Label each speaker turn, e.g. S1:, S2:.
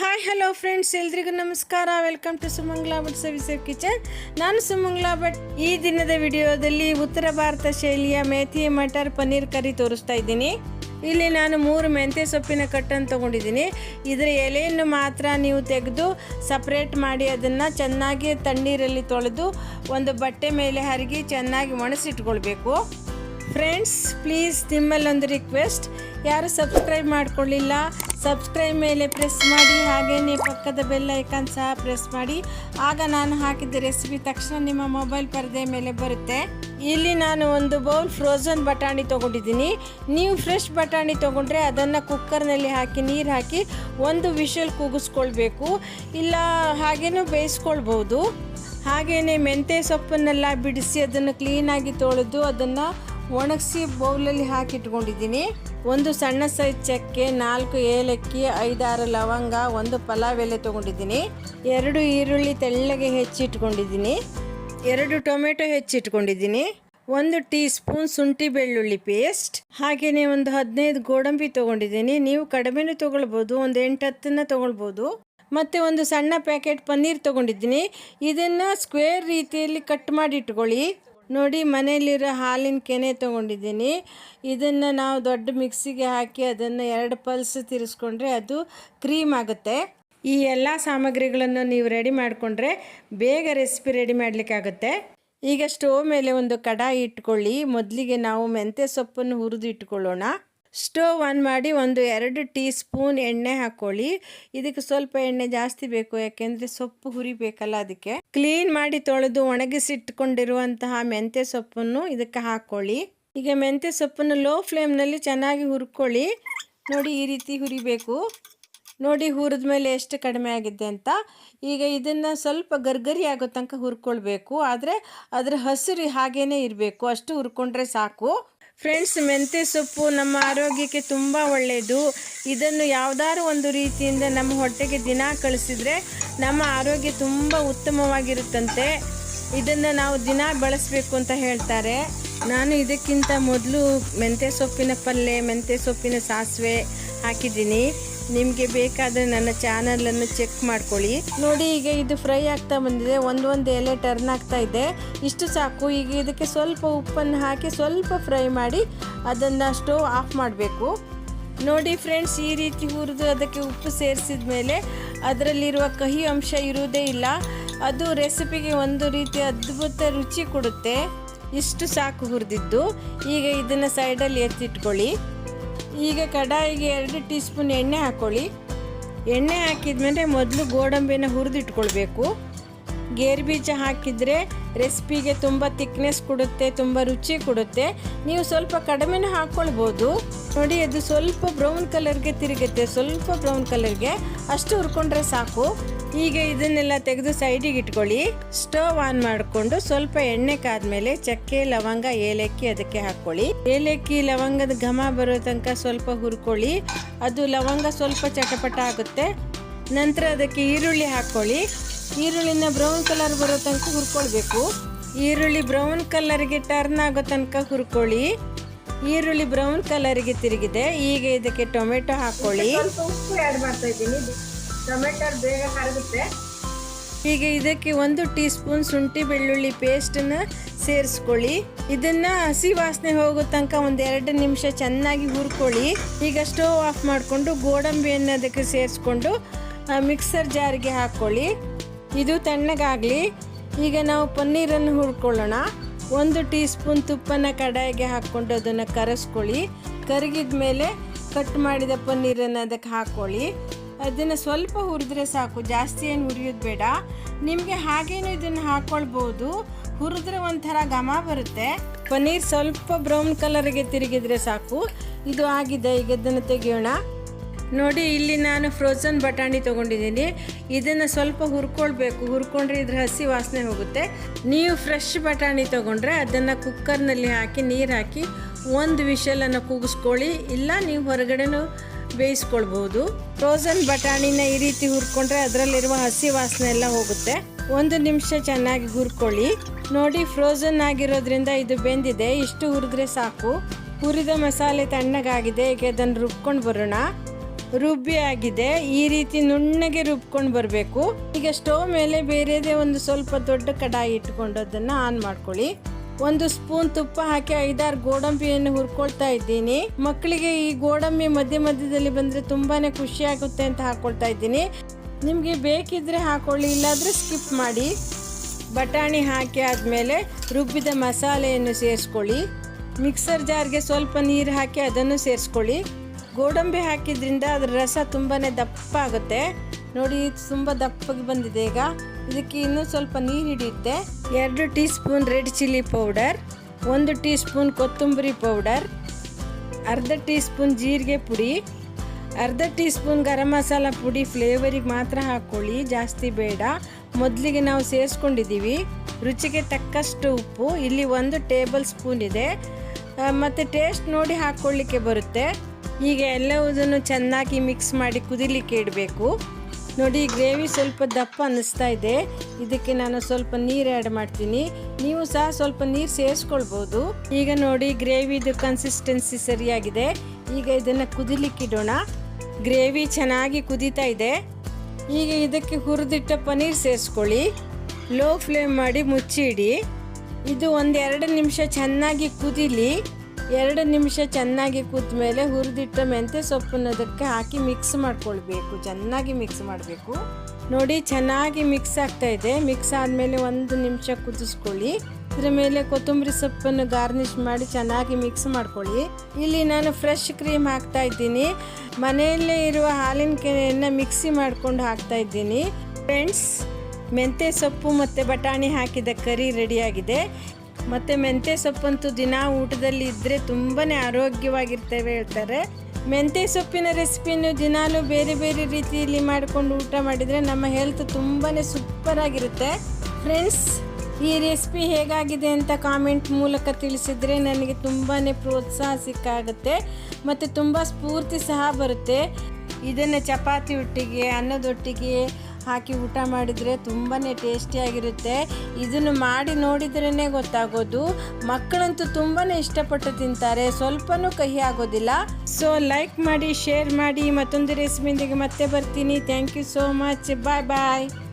S1: Hi hello friends ಎಲ್ರಿಗೂ ನಮಸ್ಕಾರ. Welcome to Sumangla Bhat ಸವಿಸೇವ್ ಕಿಚನ್ ನಾನು ಸುಮಂಗ್ಲಾ ಭಟ್ ಈ ದಿನದ ವಿಡಿಯೋದಲ್ಲಿ ಉತ್ತರ ಭಾರತ ಶೈಲಿಯ ಮೇಥಿ ಮಟರ್ ಪನ್ನೀರ್ ಕರಿ ತೋರಿಸ್ತಾ ಇದ್ದೀನಿ. ಇಲ್ಲಿ ನಾನು ಮೂರು ಮೆಂತ್ಯ ಸೊಪ್ಪಿನ ಕಟ್ಟನ್ನು ತೊಗೊಂಡಿದ್ದೀನಿ. ಇದರ ಎಲೆಯನ್ನು ಮಾತ್ರ ನೀವು ತೆಗೆದು ಸಪ್ರೇಟ್ ಮಾಡಿ ಅದನ್ನು ಚೆನ್ನಾಗಿ ತಣ್ಣೀರಲ್ಲಿ ತೊಳೆದು ಒಂದು ಬಟ್ಟೆ ಮೇಲೆ ಹರಗಿ ಚೆನ್ನಾಗಿ ಒಣಸಿಟ್ಕೊಳ್ಬೇಕು. ಫ್ರೆಂಡ್ಸ್ ಪ್ಲೀಸ್ ನಿಮ್ಮಲ್ಲೊಂದು ರಿಕ್ವೆಸ್ಟ್ ಯಾರು ಸಬ್ಸ್ಕ್ರೈಬ್ ಮಾಡಿಕೊಳ್ಳಿಲ್ಲ ಸಬ್ಸ್ಕ್ರೈಬ್ ಮೇಲೆ ಪ್ರೆಸ್ ಮಾಡಿ ಹಾಗೆಯೇ ಪಕ್ಕದ ಬೆಲ್ ಐಕಾನ್ ಸಹ ಪ್ರೆಸ್ ಮಾಡಿ. ಆಗ ನಾನು ಹಾಕಿದ ರೆಸಿಪಿ ತಕ್ಷಣ ನಿಮ್ಮ ಮೊಬೈಲ್ ಪರದೆ ಮೇಲೆ ಬರುತ್ತೆ. ಇಲ್ಲಿ ನಾನು ಒಂದು ಬೌಲ್ ಫ್ರೋಝನ್ ಬಟಾಣಿ ತೊಗೊಂಡಿದ್ದೀನಿ. ನೀವು ಫ್ರೆಶ್ ಬಟಾಣಿ ತೊಗೊಂಡ್ರೆ ಅದನ್ನು ಕುಕ್ಕರ್ನಲ್ಲಿ ಹಾಕಿ, ನೀರು ಹಾಕಿ ಒಂದು ವಿಷಲ್ ಕೂಗಿಸ್ಕೊಳ್ಬೇಕು. ಇಲ್ಲ, ಹಾಗೇನೂ ಬೇಯಿಸ್ಕೊಳ್ಬೋದು ಹಾಗೆಯೇ ಮೆಂತ್ಯ ಸೊಪ್ಪನ್ನೆಲ್ಲ ಬಿಡಿಸಿ ಅದನ್ನು ಕ್ಲೀನಾಗಿ ತೊಳೆದು ಅದನ್ನು ಒಣಗಿಸಿ ಬೌಲಲ್ಲಿ ಹಾಕಿಟ್ಕೊಂಡಿದ್ದೀನಿ ಒಂದು ಸಣ್ಣ ಸೈಜ್ ಚಕ್ಕೆ, ನಾಲ್ಕು ಏಲಕ್ಕಿ, ಐದಾರು ಲವಂಗ, ಒಂದು ಪಲಾವ್ ಎಲೆ ತೊಗೊಂಡಿದ್ದೀನಿ. ಎರಡು ಈರುಳ್ಳಿ ತೆಳ್ಳಗೆ ಹೆಚ್ಚಿಟ್ಕೊಂಡಿದ್ದೀನಿ ಎರಡು ಟೊಮೆಟೊ ಹೆಚ್ಚಿಟ್ಕೊಂಡಿದ್ದೀನಿ ಒಂದು ಟೀ ಸ್ಪೂನ್ ಶುಂಠಿ ಬೆಳ್ಳುಳ್ಳಿ ಪೇಸ್ಟ್ ಹಾಗೆಯೇ ಒಂದು ಹದಿನೈದು ಗೋಡಂಬಿ ತೊಗೊಂಡಿದ್ದೀನಿ. ನೀವು ಕಡಿಮೆನೂ ತೊಗೊಳ್ಬೋದು, ಒಂದು ಎಂಟು ಹತ್ತನ್ನು ತೊಗೊಳ್ಬೋದು. ಮತ್ತು ಒಂದು ಸಣ್ಣ ಪ್ಯಾಕೆಟ್ ಪನ್ನೀರ್ ತೊಗೊಂಡಿದ್ದೀನಿ. ಇದನ್ನು ಸ್ಕ್ವೇರ್ ರೀತಿಯಲ್ಲಿ ಕಟ್ ಮಾಡಿ ಇಟ್ಕೊಳ್ಳಿ. ನೋಡಿ ಮನೆಯಲ್ಲಿರೋ ಹಾಲಿನ ಕೆನೆ ತೊಗೊಂಡಿದ್ದೀನಿ. ಇದನ್ನು ನಾವು ದೊಡ್ಡ ಮಿಕ್ಸಿಗೆ ಹಾಕಿ ಅದನ್ನು ಎರಡು ಪಲ್ಸ್ ತಿರ್ಸ್ಕೊಂಡ್ರೆ ಅದು ಕ್ರೀಮ್ ಆಗುತ್ತೆ. ಈ ಎಲ್ಲ ಸಾಮಗ್ರಿಗಳನ್ನು ನೀವು ರೆಡಿ ಮಾಡಿಕೊಂಡ್ರೆ ಬೇಗ ರೆಸಿಪಿ ರೆಡಿ ಮಾಡಲಿಕ್ಕಾಗುತ್ತೆ. ಈಗ ಸ್ಟೋವ್ ಮೇಲೆ ಒಂದು ಕಡಾಯಿ ಇಟ್ಕೊಳ್ಳಿ. ಮೊದಲಿಗೆ ನಾವು ಮೆಂತ್ಯ ಸೊಪ್ಪನ್ನು ಹುರಿದು ಇಟ್ಕೊಳ್ಳೋಣ. ಸ್ಟೋವ್ ಆನ್ ಮಾಡಿ ಒಂದು ಎರಡು ಟೀ ಸ್ಪೂನ್ ಎಣ್ಣೆ ಹಾಕ್ಕೊಳ್ಳಿ ಇದಕ್ಕೆ ಸ್ವಲ್ಪ ಎಣ್ಣೆ ಜಾಸ್ತಿ ಬೇಕು, ಯಾಕೆಂದರೆ ಸೊಪ್ಪು ಹುರಿಬೇಕಲ್ಲ ಅದಕ್ಕೆ. ಕ್ಲೀನ್ ಮಾಡಿ ತೊಳೆದು ಒಣಗಿಸಿಟ್ಕೊಂಡಿರುವಂತಹ ಮೆಂತ್ಯ ಸೊಪ್ಪನ್ನು ಇದಕ್ಕೆ ಹಾಕ್ಕೊಳ್ಳಿ ಈಗ ಮೆಂತ್ಯ ಸೊಪ್ಪನ್ನು ಲೋ ಫ್ಲೇಮ್ನಲ್ಲಿ ಚೆನ್ನಾಗಿ ಹುರ್ಕೊಳ್ಳಿ. ನೋಡಿ ಈ ರೀತಿ ಹುರಿಬೇಕು. ನೋಡಿ ಹುರಿದ ಮೇಲೆ ಎಷ್ಟು ಕಡಿಮೆ ಆಗಿದೆ ಅಂತ. ಈಗ ಇದನ್ನು ಸ್ವಲ್ಪ ಗರ್ಗರಿ ಆಗೋ ತನಕ ಹುರ್ಕೊಳ್ಬೇಕು. ಆದರೆ ಅದರ ಹಸಿರು ಹಾಗೇ ಇರಬೇಕು. ಅಷ್ಟು ಹುರ್ಕೊಂಡ್ರೆ ಸಾಕು. ಫ್ರೆಂಡ್ಸ್ ಮೆಂತ್ಯ ಸೊಪ್ಪು ನಮ್ಮ ಆರೋಗ್ಯಕ್ಕೆ ತುಂಬ ಒಳ್ಳೆಯದು ಇದನ್ನು ಯಾವುದಾದ್ರು ಒಂದು ರೀತಿಯಿಂದ ನಮ್ಮ ಹೊಟ್ಟೆಗೆ ದಿನ ಕಳಿಸಿದರೆ ನಮ್ಮ ಆರೋಗ್ಯ ತುಂಬ ಉತ್ತಮವಾಗಿರುತ್ತಂತೆ. ಇದನ್ನು ನಾವು ದಿನ ಬಳಸಬೇಕು ಅಂತ ಹೇಳ್ತಾರೆ. ನಾನು ಇದಕ್ಕಿಂತ ಮೊದಲು ಮೆಂತ್ಯ ಸೊಪ್ಪಿನ ಪಲ್ಯ ಮೆಂತ್ಯ ಸೊಪ್ಪಿನ ಸಾಸಿವೆ ಹಾಕಿದ್ದೀನಿ. ನಿಮಗೆ ಬೇಕಾದರೆ ನನ್ನ ಚಾನಲನ್ನು ಚೆಕ್ ಮಾಡ್ಕೊಳ್ಳಿ. ನೋಡಿ, ಈಗ ಇದು ಫ್ರೈ ಆಗ್ತಾ ಬಂದಿದೆ. ಒಂದೊಂದು ಎಲೆ ಟರ್ನ್ ಆಗ್ತಾ ಇದೆ. ಇಷ್ಟು ಸಾಕು. ಈಗ ಇದಕ್ಕೆ ಸ್ವಲ್ಪ ಉಪ್ಪನ್ನು ಹಾಕಿ ಸ್ವಲ್ಪ ಫ್ರೈ ಮಾಡಿ ಅದನ್ನು ಸ್ಟೋವ್ ಆಫ್ ಮಾಡಬೇಕು. ನೋಡಿ ಫ್ರೆಂಡ್ಸ್ ಈ ರೀತಿ ಹುರಿದು ಅದಕ್ಕೆ ಉಪ್ಪು ಸೇರಿಸಿದ ಮೇಲೆ ಅದರಲ್ಲಿರುವ ಕಹಿ ಅಂಶ ಇರುವುದೇ ಇಲ್ಲ. ಅದು ರೆಸಿಪಿಗೆ ಒಂದು ರೀತಿ ಅದ್ಭುತ ರುಚಿ ಕೊಡುತ್ತೆ. ಇಷ್ಟು ಸಾಕು ಹುರಿದಿದ್ದು. ಈಗ ಇದನ್ನು ಸೈಡಲ್ಲಿ ಎತ್ತಿಟ್ಕೊಳ್ಳಿ. ಈಗ ಕಡಾಯಿಗೆ ಎರಡು ಟೀ ಸ್ಪೂನ್ ಎಣ್ಣೆ ಹಾಕ್ಕೊಳ್ಳಿ ಎಣ್ಣೆ ಹಾಕಿದ್ಮೇಲೆ ಮೊದಲು ಗೋಡಂಬಿನ ಹುರಿದಿಟ್ಕೊಳ್ಬೇಕು. ಗೇರು ಬೀಜ ಹಾಕಿದರೆ ರೆಸಿಪಿಗೆ ತುಂಬ ತಿಕ್ನೆಸ್ ಕೊಡುತ್ತೆ, ತುಂಬ ರುಚಿ ಕೊಡುತ್ತೆ. ನೀವು ಸ್ವಲ್ಪ ಕಡಿಮೆನೂ ಹಾಕ್ಕೊಳ್ಬೋದು ನೋಡಿ, ಅದು ಸ್ವಲ್ಪ ಬ್ರೌನ್ ಕಲರ್ಗೆ ತಿರುಗುತ್ತೆ. ಸ್ವಲ್ಪ ಬ್ರೌನ್ ಕಲರ್ಗೆ ಅಷ್ಟು ಹುರ್ಕೊಂಡ್ರೆ ಸಾಕು. ಈಗ ಇದನ್ನೆಲ್ಲ ತೆಗೆದು ಸೈಡಿಗೆ ಇಟ್ಕೊಳ್ಳಿ. ಸ್ಟವ್ ಆನ್ ಮಾಡಿಕೊಂಡು ಸ್ವಲ್ಪ ಎಣ್ಣೆ ಕಾದ್ಮೇಲೆ ಚಕ್ಕೆ, ಲವಂಗ, ಏಲಕ್ಕಿ ಅದಕ್ಕೆ ಹಾಕೊಳ್ಳಿ ಏಲಕ್ಕಿ, ಲವಂಗದ ಘಮ ಬರೋ ತನಕ ಸ್ವಲ್ಪ ಹುರ್ಕೊಳ್ಳಿ. ಅದು ಲವಂಗ ಸ್ವಲ್ಪ ಚಟಪಟ ಆಗುತ್ತೆ. ನಂತರ ಅದಕ್ಕೆ ಈರುಳ್ಳಿ ಹಾಕ್ಕೊಳ್ಳಿ. ಈರುಳ್ಳಿನ ಬ್ರೌನ್ ಕಲರ್ ಬರೋ ತನಕ ಹುರ್ಕೊಳ್ಬೇಕು. ಈರುಳ್ಳಿ ಬ್ರೌನ್ ಕಲರ್ಗೆ ಟರ್ನ್ ಆಗೋ ತನಕ ಹುರ್ಕೊಳ್ಳಿ. ಈರುಳ್ಳಿ ಬ್ರೌನ್ ಕಲರ್ಗೆ ತಿರುಗಿದೆ. ಈಗ ಇದಕ್ಕೆ ಟೊಮೆಟೊ ಹಾಕ್ಕೊಳ್ಳಿ. ಉಪ್ಪು ಮಾಡ್ತಾ ಇದ್ದೀನಿ. ಟೊಮೆಟೊ ಬೇಗ ಕರಗುತ್ತೆ. ಹೀಗೆ ಇದಕ್ಕೆ ಒಂದು ಟೀ ಸ್ಪೂನ್ ಶುಂಠಿ ಬೆಳ್ಳುಳ್ಳಿ ಪೇಸ್ಟನ್ನು ಸೇರಿಸ್ಕೊಳ್ಳಿ. ಇದನ್ನು ಹಸಿ ವಾಸನೆ ಹೋಗೋ ತನಕ ಒಂದು ಎರಡು ನಿಮಿಷ ಚೆನ್ನಾಗಿ ಹುರ್ಕೊಳ್ಳಿ. ಈಗ ಸ್ಟೋವ್ ಆಫ್ ಮಾಡಿಕೊಂಡು ಗೋಡಂಬಿಯನ್ನು ಅದಕ್ಕೆ ಸೇರಿಸ್ಕೊಂಡು ಮಿಕ್ಸರ್ ಜಾರಿಗೆ ಹಾಕ್ಕೊಳ್ಳಿ ಇದು ತಣ್ಣಗಾಗಲಿ. ಈಗ ನಾವು ಪನ್ನೀರನ್ನು ಹುರ್ಕೊಳ್ಳೋಣ. ಒಂದು ಟೀ ಸ್ಪೂನ್ ತುಪ್ಪನ ಕಡಾಯಿಗೆ ಹಾಕ್ಕೊಂಡು ಅದನ್ನು ಕರಸ್ಕೊಳ್ಳಿ. ಕರಗಿದ ಮೇಲೆ ಕಟ್ ಮಾಡಿದ ಪನ್ನೀರನ್ನು ಅದಕ್ಕೆ ಹಾಕ್ಕೊಳ್ಳಿ ಅದನ್ನು ಸ್ವಲ್ಪ ಹುರಿದ್ರೆ ಸಾಕು. ಜಾಸ್ತಿ ಏನು ಹುರಿಯೋದು ಬೇಡ. ನಿಮಗೆ ಹಾಗೇನು ಇದನ್ನು ಹಾಕ್ಕೊಳ್ಬೋದು ಹುರಿದ್ರೆ ಒಂಥರ ಘಮ ಬರುತ್ತೆ. ಪನ್ನೀರ್ ಸ್ವಲ್ಪ ಬ್ರೌನ್ ಕಲರ್ಗೆ ತಿರುಗಿದ್ರೆ ಸಾಕು. ಇದು ಆಗಿದೆ, ಈಗ ಇದನ್ನು ತೆಗೆಯೋಣ. ನೋಡಿ, ಇಲ್ಲಿ ನಾನು ಫ್ರೋಝನ್ ಬಟಾಣಿ ತೊಗೊಂಡಿದ್ದೀನಿ. ಇದನ್ನು ಸ್ವಲ್ಪ ಹುರ್ಕೊಳ್ಬೇಕು. ಹುರ್ಕೊಂಡ್ರೆ ಇದ್ರ ಹಸಿ ವಾಸನೆ ಹೋಗುತ್ತೆ. ನೀವು ಫ್ರೆಶ್ ಬಟಾಣಿ ತೊಗೊಂಡ್ರೆ ಅದನ್ನು ಕುಕ್ಕರ್ನಲ್ಲಿ ಹಾಕಿ, ನೀರು ಹಾಕಿ, ಒಂದು ವಿಷಲನ್ನು ಕೂಗಿಸ್ಕೊಳ್ಳಿ. ಇಲ್ಲ, ನೀವು ಹೊರಗಡೆನೂ ಬೇಯಿಸ್ಕೊಳ್ಬೋದು. ಫ್ರೋಸನ್ ಬಟಾಣಿನ ಈ ರೀತಿ ಹುರ್ಕೊಂಡ್ರೆ ಅದರಲ್ಲಿರುವ ಹಸಿ ವಾಸನೆ ಎಲ್ಲ ಹೋಗುತ್ತೆ. ಒಂದು ನಿಮಿಷ ಚೆನ್ನಾಗಿ ಹುರ್ಕೊಳ್ಳಿ. ನೋಡಿ ಫ್ರೋಸನ್ ಆಗಿರೋದ್ರಿಂದ ಇದು ಬೆಂದಿದೆ. ಇಷ್ಟು ಹುರಿದ್ರೆ ಸಾಕು. ಹುರಿದ ಮಸಾಲೆ ತಣ್ಣಗಾಗಿದೆ. ಈಗ ಅದನ್ನು ರುಬ್ಕೊಂಡು ಬರೋಣ. ರುಬ್ಬಿ ಆಗಿದೆ. ಈ ರೀತಿ ನುಣ್ಣಗೆ ರುಬ್ಕೊಂಡು ಬರಬೇಕು. ಈಗ ಸ್ಟವ್ ಮೇಲೆ ಬೇರೆದೇ ಒಂದು ಸ್ವಲ್ಪ ದೊಡ್ಡ ಕಡಾಯಿ ಇಟ್ಕೊಂಡು ಅದನ್ನು ಆನ್ ಮಾಡ್ಕೊಳ್ಳಿ. ಒಂದು ಸ್ಪೂನ್ ತುಪ್ಪ ಹಾಕಿ ಐದಾರು ಗೋಡಂಬಿಯನ್ನು ಹುರ್ಕೊಳ್ತಾ ಇದ್ದೀನಿ. ಮಕ್ಕಳಿಗೆ ಈ ಗೋಡಂಬಿ ಮಧ್ಯ ಮಧ್ಯದಲ್ಲಿ ಬಂದರೆ ತುಂಬಾನೇ ಖುಷಿ ಆಗುತ್ತೆ ಅಂತ ಹಾಕೊಳ್ತಾ ಇದ್ದೀನಿ. ನಿಮಗೆ ಬೇಕಿದ್ರೆ ಹಾಕೊಳ್ಳಿ, ಇಲ್ಲಾದರೆ ಸ್ಕಿಪ್ ಮಾಡಿ. ಬಟಾಣಿ ಹಾಕಿ ಆದಮೇಲೆ ರುಬ್ಬಿದ ಮಸಾಲೆಯನ್ನು ಸೇರಿಸ್ಕೊಳ್ಳಿ. ಮಿಕ್ಸರ್ ಜಾರ್ಗೆ ಸ್ವಲ್ಪ ನೀರು ಹಾಕಿ ಅದನ್ನು ಸೇರಿಸ್ಕೊಳ್ಳಿ. ಗೋಡಂಬಿ ಹಾಕಿದ್ರಿಂದ ಅದ್ರ ರಸ ತುಂಬಾ ದಪ್ಪ ಆಗುತ್ತೆ. ನೋಡಿ, ತುಂಬ ದಪ್ಪಗೆ ಬಂದಿದೆ ಈಗ. ಇದಕ್ಕೆ ಇನ್ನೂ ಸ್ವಲ್ಪ ನೀರು ಹಿಡಿಯುತ್ತೆ. ಎರಡು teaspoon red chilli powder, ಒಂದು ಟೀ ಸ್ಪೂನ್ ಕೊತ್ತಂಬರಿ ಪೌಡರ್, ಅರ್ಧ ಟೀ ಸ್ಪೂನ್ ಜೀರಿಗೆ ಪುಡಿ, ಅರ್ಧ ಟೀ ಸ್ಪೂನ್ ಗರಂ ಮಸಾಲ ಪುಡಿ ಫ್ಲೇವರಿಗೆ ಮಾತ್ರ ಹಾಕ್ಕೊಳ್ಳಿ ಜಾಸ್ತಿ ಬೇಡ. ಮೊದಲಿಗೆ ನಾವು ಸೇರಿಸ್ಕೊಂಡಿದ್ದೀವಿ ರುಚಿಗೆ ತಕ್ಕಷ್ಟು ಉಪ್ಪು, ಇಲ್ಲಿ ಒಂದು ಟೇಬಲ್ ಸ್ಪೂನ್ ಇದೆ. ಮತ್ತು ಟೇಸ್ಟ್ ನೋಡಿ ಹಾಕ್ಕೊಳ್ಳಿಕ್ಕೆ ಬರುತ್ತೆ. ಈಗ ಎಲ್ಲವುದನ್ನು ಚೆನ್ನಾಗಿ ಮಿಕ್ಸ್ ಮಾಡಿ ಕುದಿಲಿಕ್ಕೆ ಇಡಬೇಕು. ನೋಡಿ, ಗ್ರೇವಿ ಸ್ವಲ್ಪ ದಪ್ಪ ಅನ್ನಿಸ್ತಾ ಇದೆ. ಇದಕ್ಕೆ ನಾನು ಸ್ವಲ್ಪ ನೀರು ಆ್ಯಡ್ ಮಾಡ್ತೀನಿ. ನೀವು ಸಹ ಸ್ವಲ್ಪ ನೀರು ಸೇರಿಸ್ಕೊಳ್ಬೋದು. ಈಗ ನೋಡಿ, ಗ್ರೇವಿದು ಕನ್ಸಿಸ್ಟೆನ್ಸಿ ಸರಿಯಾಗಿದೆ. ಈಗ ಇದನ್ನು ಕುದಿಲಿಕ್ಕಿಡೋಣ ಗ್ರೇವಿ ಚೆನ್ನಾಗಿ ಕುದೀತಾ ಇದೆ. ಈಗ ಇದಕ್ಕೆ ಹುರಿದಿಟ್ಟ ಪನ್ನೀರ್ ಸೇರಿಸ್ಕೊಳ್ಳಿ. ಲೋ ಫ್ಲೇಮ್ ಮಾಡಿ ಮುಚ್ಚಿಡಿ. ಇದು ಒಂದು ಎರಡು ನಿಮಿಷ ಚೆನ್ನಾಗಿ ಕುದಿಲಿ. ಎರಡು ನಿಮಿಷ ಚೆನ್ನಾಗಿ ಕುದ್ದ ಮೇಲೆ ಹುರಿದಿಟ್ಟ ಮೆಂತ್ಯ ಸೊಪ್ಪನ್ನು ಅದಕ್ಕೆ ಹಾಕಿ ಮಿಕ್ಸ್ ಮಾಡ್ಕೊಳ್ಬೇಕು. ಚೆನ್ನಾಗಿ ಮಿಕ್ಸ್ ಮಾಡಬೇಕು. ನೋಡಿ, ಚೆನ್ನಾಗಿ ಮಿಕ್ಸ್ ಆಗ್ತಾ ಇದೆ. ಮಿಕ್ಸ್ ಆದಮೇಲೆ ಒಂದು ನಿಮಿಷ ಕುದಿಸ್ಕೊಳ್ಳಿ. ಇದ್ರ ಮೇಲೆ ಕೊತ್ತಂಬರಿ ಸೊಪ್ಪನ್ನು ಗಾರ್ನಿಶ್ ಮಾಡಿ ಚೆನ್ನಾಗಿ ಮಿಕ್ಸ್ ಮಾಡ್ಕೊಳ್ಳಿ. ಇಲ್ಲಿ ನಾನು ಫ್ರೆಶ್ ಕ್ರೀಮ್ ಹಾಕ್ತಾ ಇದ್ದೀನಿ. ಮನೆಯಲ್ಲೇ ಇರುವ ಹಾಲಿನ ಕೆನೆಯನ್ನು ಮಿಕ್ಸಿ ಮಾಡಿಕೊಂಡು ಹಾಕ್ತಾ ಇದ್ದೀನಿ. ಫ್ರೆಂಡ್ಸ್ ಮೆಂತ್ಯ ಸೊಪ್ಪು ಮತ್ತು ಬಟಾಣಿ ಹಾಕಿದ ಕರಿ ರೆಡಿಯಾಗಿದೆ ಮತ್ತು ಮೆಂತ್ಯ ಸೊಪ್ಪಂತೂ ದಿನ ಊಟದಲ್ಲಿ ಇದ್ದರೆ ತುಂಬಾ ಆರೋಗ್ಯವಾಗಿರ್ತೇವೆ ಹೇಳ್ತಾರೆ. ಮೆಂತ್ಯ ಸೊಪ್ಪಿನ ರೆಸಿಪಿನೂ ದಿನಾಲೂ ಬೇರೆ ಬೇರೆ ರೀತಿಯಲ್ಲಿ ಮಾಡಿಕೊಂಡು ಊಟ ಮಾಡಿದರೆ ನಮ್ಮ ಹೆಲ್ತ್ ತುಂಬಾ ಸೂಪರ್ ಆಗಿರುತ್ತೆ. ಫ್ರೆಂಡ್ಸ್ ಈ ರೆಸಿಪಿ ಹೇಗಾಗಿದೆ ಅಂತ ಕಾಮೆಂಟ್ ಮೂಲಕ ತಿಳಿಸಿದರೆ ನನಗೆ ತುಂಬಾ ಪ್ರೋತ್ಸಾಹ ಸಿಕ್ಕಾಗುತ್ತೆ. ಮತ್ತು ತುಂಬ ಸ್ಫೂರ್ತಿ ಸಹ ಬರುತ್ತೆ. ಇದನ್ನು ಚಪಾತಿ ಒಟ್ಟಿಗೆ, ಅನ್ನದೊಟ್ಟಿಗೆ ಹಾಕಿ ಊಟ ಮಾಡಿದರೆ ತುಂಬಾ ಟೇಸ್ಟಿಯಾಗಿರುತ್ತೆ ಇದನ್ನು ಮಾಡಿ ನೋಡಿದ್ರೇ ಗೊತ್ತಾಗೋದು. ಮಕ್ಕಳಂತೂ ತುಂಬಾ ಇಷ್ಟಪಟ್ಟು ತಿಂತಾರೆ. ಸ್ವಲ್ಪನೂ ಕಹಿ ಆಗೋದಿಲ್ಲ. ಸೊ ಲೈಕ್ ಮಾಡಿ ಶೇರ್ ಮಾಡಿ. ಮತ್ತೊಂದು ರೆಸಿಪಿಯೊಂದಿಗೆ ಮತ್ತೆ ಬರ್ತೀನಿ. Thank you so much bye bye